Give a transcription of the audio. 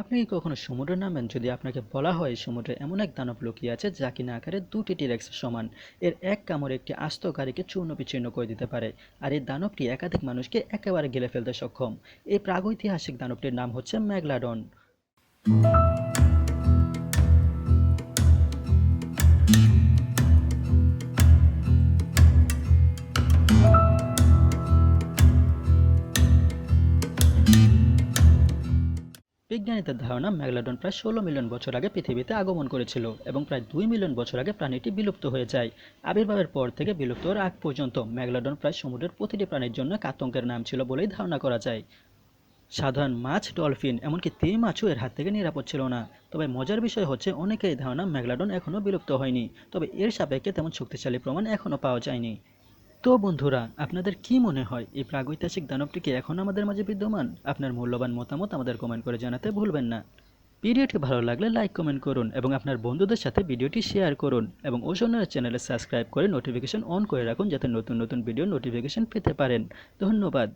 আপনি কি কখনো সমুদ্রে নামেন? যদি আপনাকে বলা হয়, সমুদ্রে এমন এক দানব লুকিয়ে আছে যা কিনা আকারে দুটি টিরেক্সের সমান। এর এক কামড় একটি আস্ত গাড়িকে চূর্ণ বিচ্ছিন্ন করে দিতে পারে। আর এই দানবটি একাধিক মানুষকে একেবারে গেলে ফেলতে সক্ষম। এই প্রাগৈতিহাসিক দানবটির নাম হচ্ছে ম্যাগলাডন। বিজ্ঞানীদের ধারণা ম্যাগলাডন প্রায় ষোলো মিলিয়ন বছর আগে পৃথিবীতে আগমন করেছিল এবং প্রায় দুই মিলিয়ন বছর আগে প্রাণীটি বিলুপ্ত হয়ে যায়। আবির্ভাবের পর থেকে বিলুপ্ত হওয়ার আগ পর্যন্ত ম্যাগলাডন প্রায় সমুদ্রের প্রতিটি প্রাণীর জন্য আতঙ্কের নাম ছিল বলেই ধারণা করা যায়। সাধারণ মাছ, ডলফিন, এমনকি তি মাছও এর হাত থেকে নিরাপদ ছিল না। তবে মজার বিষয় হচ্ছে অনেকেই ধারণা ম্যাগলাডন এখনও বিলুপ্ত হয়নি। তবে এর সাপেক্ষে তেমন শক্তিশালী প্রমাণ এখনও পাওয়া যায়নি। তো বন্ধুরা, আপনাদের কি মনে হয়? এই প্রাগৈতিহাসিক দানবটি কি এখন আমাদের মাঝে বিদ্যমান? আপনার মূল্যবান মতামত আমাদের কমেন্ট করে জানাতে ভুলবেন না। ভিডিওটি ভালো লাগলে লাইক কমেন্ট করুন এবং আপনার বন্ধুদের সাথে ভিডিওটি শেয়ার করুন এবং ওজনের চ্যানেলে সাবস্ক্রাইব করে নোটিফিকেশন অন করে রাখুন যাতে নতুন নতুন ভিডিও নোটিফিকেশন পেতে পারেন। ধন্যবাদ।